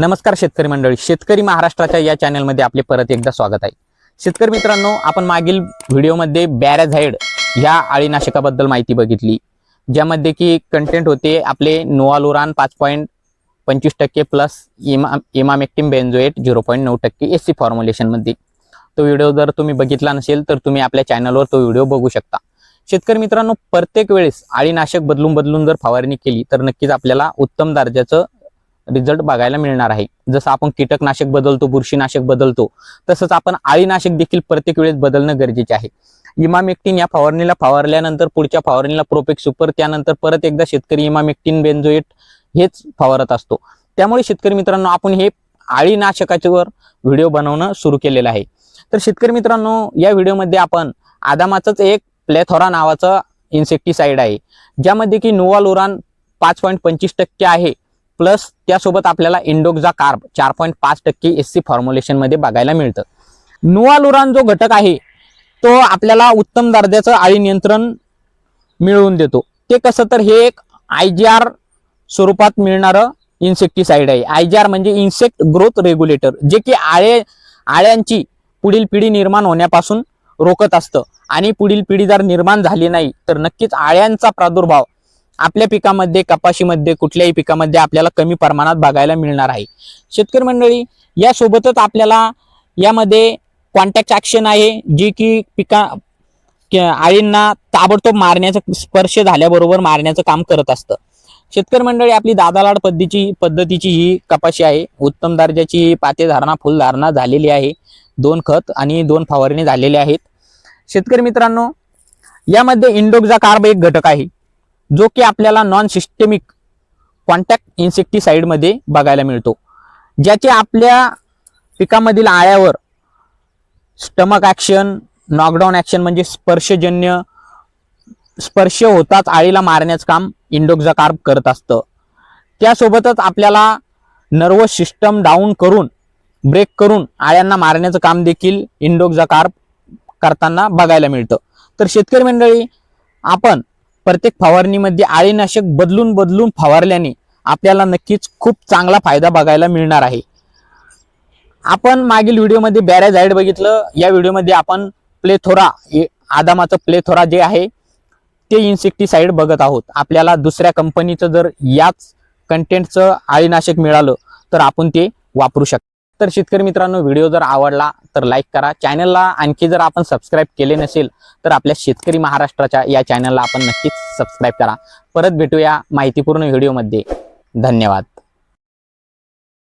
नमस्कार शेतकरी मंडळी. शेतकरी महाराष्ट्राच्या या चॅनलमध्ये आपले परत एकदा स्वागत आहे. शेतकरी मित्रांनो आपण मागील व्हिडिओमध्ये बॅरेझाईड ह्या अळीनाशकाबद्दल माहिती बघितली ज्यामध्ये की कंटेंट होते आपले नोआलोरान पाच पॉईंट पंचवीस टक्के प्लस इमा इमामेक्टिम बेन्झोएट झिरो पॉईंट नऊ टक्के एस सी फॉर्म्युलेशनमध्ये तो व्हिडिओ जर तुम्ही बघितला नसेल तर तुम्ही आपल्या चॅनलवर तो व्हिडिओ बघू शकता. शेतकरी मित्रांनो प्रत्येक वेळेस अळीनाशक बदलून बदलून जर फवारणी केली तर नक्कीच आपल्याला उत्तम दर्जाचं रिझल्ट बघायला मिळणार आहे. जसं आपण कीटकनाशक बदलतो बुरशीनाशक बदलतो तसंच आपण अळीनाशक देखील प्रत्येक वेळेस बदलणं गरजेचे आहे. इमामेक्टिन या फवारणीला फवारल्यानंतर पुढच्या फवारणीला प्रोपेक सुपर त्यानंतर परत एकदा शेतकरी इमामेक्टिन बेन्झोएट हेच फवारत असतो. त्यामुळे शेतकरी मित्रांनो आपण हे अळीनाशकाच्यावर व्हिडिओ बनवणं सुरू केलेलं आहे. तर शेतकरी मित्रांनो या व्हिडिओमध्ये आपण आदामाचंच एक प्लेथॉरा नावाचं इन्सेक्टिसाइड आहे ज्यामध्ये की नोवालोरान पाच पॉईंट पंचवीस टक्के आहे. प्लस त्यासोबत आपल्याला इंडोक्झा कार्ब चार पॉईंट पाच टक्के एस सी फॉर्म्युलेशनमध्ये बघायला मिळतं. नुआलुरान जो घटक आहे तो आपल्याला उत्तम दर्जाचं आळी नियंत्रण मिळवून देतो. ते कसं तर हे एक आय जी आर स्वरूपात मिळणारं इन्सेक्टिसाइड आहे. आय जी आर म्हणजे इन्सेक्ट ग्रोथ रेग्युलेटर जे की आळे आळ्यांची पुढील पिढी निर्माण होण्यापासून रोखत असतं. आणि पुढील पिढी जर निर्माण झाली नाही तर नक्कीच आळ्यांचा प्रादुर्भाव आपल्या पिकामध्ये कपाशीमध्ये कुठल्याही पिकामध्ये आपल्याला कमी प्रमाणात बघायला मिळणार आहे. शेतकरी मंडळी यासोबतच आपल्याला यामध्ये कॉन्टॅक्ट ॲक्शन आहे जी की पिका आळींना ताबडतोब मारण्याचं स्पर्श झाल्याबरोबर मारण्याचं काम करत असतं. शेतकरी मंडळी आपली दादालाड पद्धतीची पद्धतीची ही कपाशी आहे. उत्तम दर्जाची पातेधारणा फुलधारणा झालेली आहे. दोन खत आणि दोन फवारणी झालेले आहेत. शेतकरी मित्रांनो यामध्ये इंडोक्झा कार्ब एक घटक आहे. जो की आपल्याला नॉन सिस्टेमिक कॉन्टॅक्ट इन्सेक्टिसाईडमध्ये बघायला मिळतो. ज्याचे आपल्या पिकामधील आळ्यावर स्टमक ॲक्शन नॉकडाऊन ॲक्शन म्हणजे स्पर्शजन्य स्पर्श होताच आळीला मारण्याचं काम इंडोक्झा कार्ब करत असतं. त्यासोबतच आपल्याला नर्वस सिस्टम डाऊन करून ब्रेक करून आळ्यांना मारण्याचं काम देखील इंडोक्झा कार्ब करताना बघायला मिळतं. तर शेतकरी मंडळी आपण प्रत्येक फवारणीमध्ये आळीनाशक बदलून बदलून फवारल्याने आपल्याला नक्कीच खूप चांगला फायदा बघायला मिळणार आहे. आपण मागील व्हिडिओमध्ये बॅरेझाईड बघितलं. या व्हिडिओमध्ये आपण प्लेथोरा आदामाचं प्लेथोरा जे आहे ते इन्सेक्टिसाइड बघत आहोत. आपल्याला दुसऱ्या कंपनीचं जर याच कंटेंटचं आळीनाशक मिळालं तर आपण ते वापरू शकतो तर शेतकरी मित्रांनो व्हिडिओ जर आवडला तर लाईक करा. चॅनलला आणखी जर आपण सबस्क्राईब केले नसेल तर आपल्या शेतकरी महाराष्ट्राच्या या चॅनलला आपण नक्कीच सबस्क्राईब करा. परत भेटूया माहितीपूर्ण व्हिडिओमध्ये धन्यवाद.